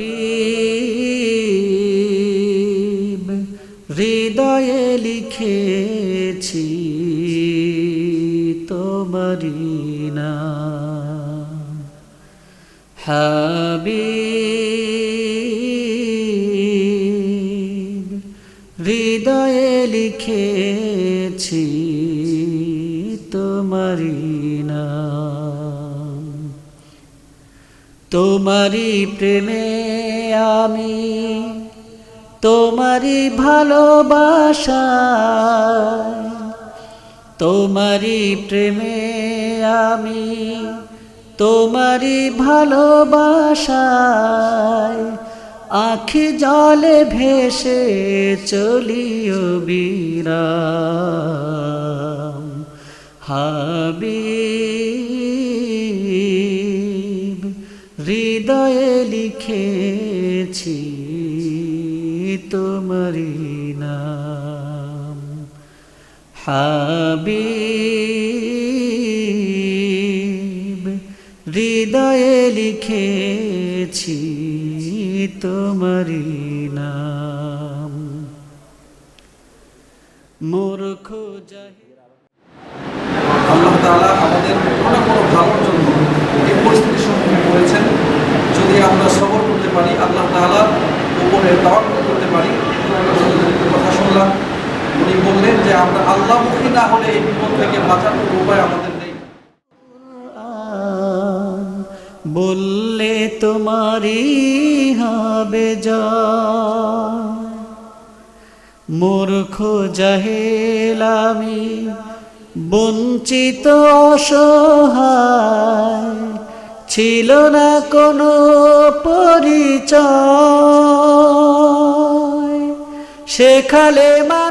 হাবিব হৃদয়ে লিখেছি তোমারি নাম। হাবিব হৃদয়ে লিখেছি তোমারি নাম। তোমারি প্রেমে আমি তোমারি ভালোবাসা তোমারি প্রেমে আমি তোমারি ভালোবাসায়, আখি জলে ভেসে চলিও বীরা হাবিব। হৃদয়ে লিখেছি তোমারি নাম। হাবিব, হৃদয়ে লিখেছি তোমারি নাম। মূর্খ জাহি আল্লাহ আমাদের কোনো কোনো ভালোর জন্য এই পরিস্থিতির সম্মুখীন করেছেন যদি আমরা সবর করতে পারি আল্লাহ তাআলার উপরে তাওয়াক্কুল করতে পারি। কথা শুনলাম, উনি বললেন যে আমরা আল্লাহমুখী না হলে এই বিপদ থেকে বাঁচার কোনো উপায় আমাদের নেই। বললে তোমারই হবে জয়। মূর্খ জাহেল আমি, বঞ্চিত অসহায়। ছিল না কোনো পরিচয়। সেখালে মানব